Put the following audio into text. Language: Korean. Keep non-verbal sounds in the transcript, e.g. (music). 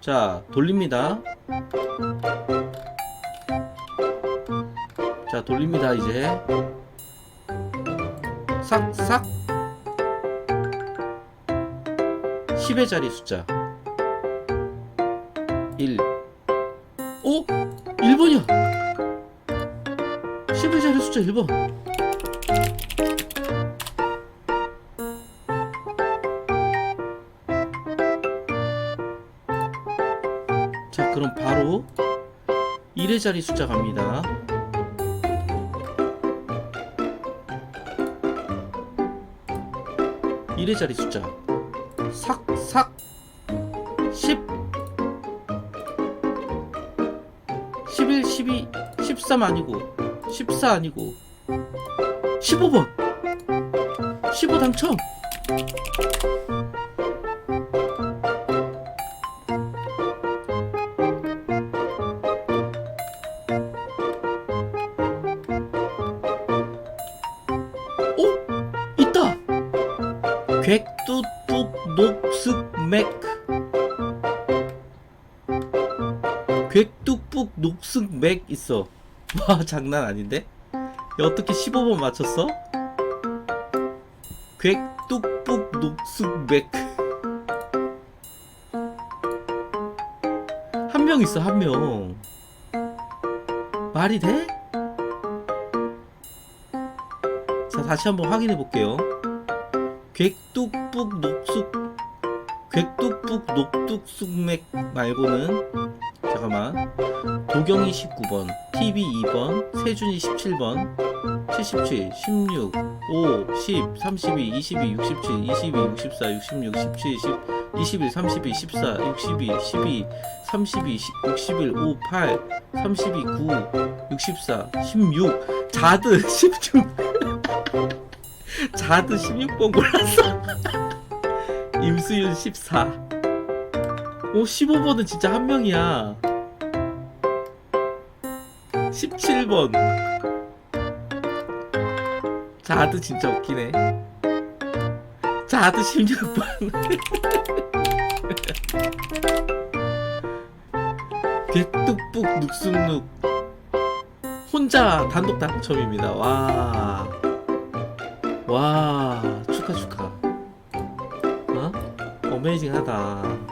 자, 돌립니다. 자, 돌립니다, 이제. 싹, 싹. 10의 자리 숫자. 1. 오! 1번이야! 10의 자리 숫자 1번. 그럼 바로 1의 자리 숫자 갑니다. 일의 자리 숫자. 삭삭. 10 11 12 13 아니고 14 아니고 15번. 15 당첨 객뚜뚝 녹슥맥 객뚝북 녹슥맥 있어 (laughs) 와 장난 아닌데? 야, 어떻게 15번 맞췄어? 객뚝북 녹슥맥 한 명 있어 한 명 말이 돼? 자 다시 한번 확인해 볼게요 객뚝북 녹숙 객뚝북 녹뚝숙맥 말고는 잠깐만. 도경이 19번 TV 2번 세준이 17번 77 16 5 10 32 22 67 22 64 66 17 10 21 32 14 62 12 32 10, 61 5 8 32 9 64 16 자드 16 자드 16번 골랐어. (laughs) 임수윤 14. 오, 15번은 진짜 한 명이야. 17번. 자드 진짜 웃기네. 자드 16번. (laughs) 개뚝북 눅쑥눅. 혼자 단독 당첨입니다. 와. 와 축하 축하 어? 어메이징하다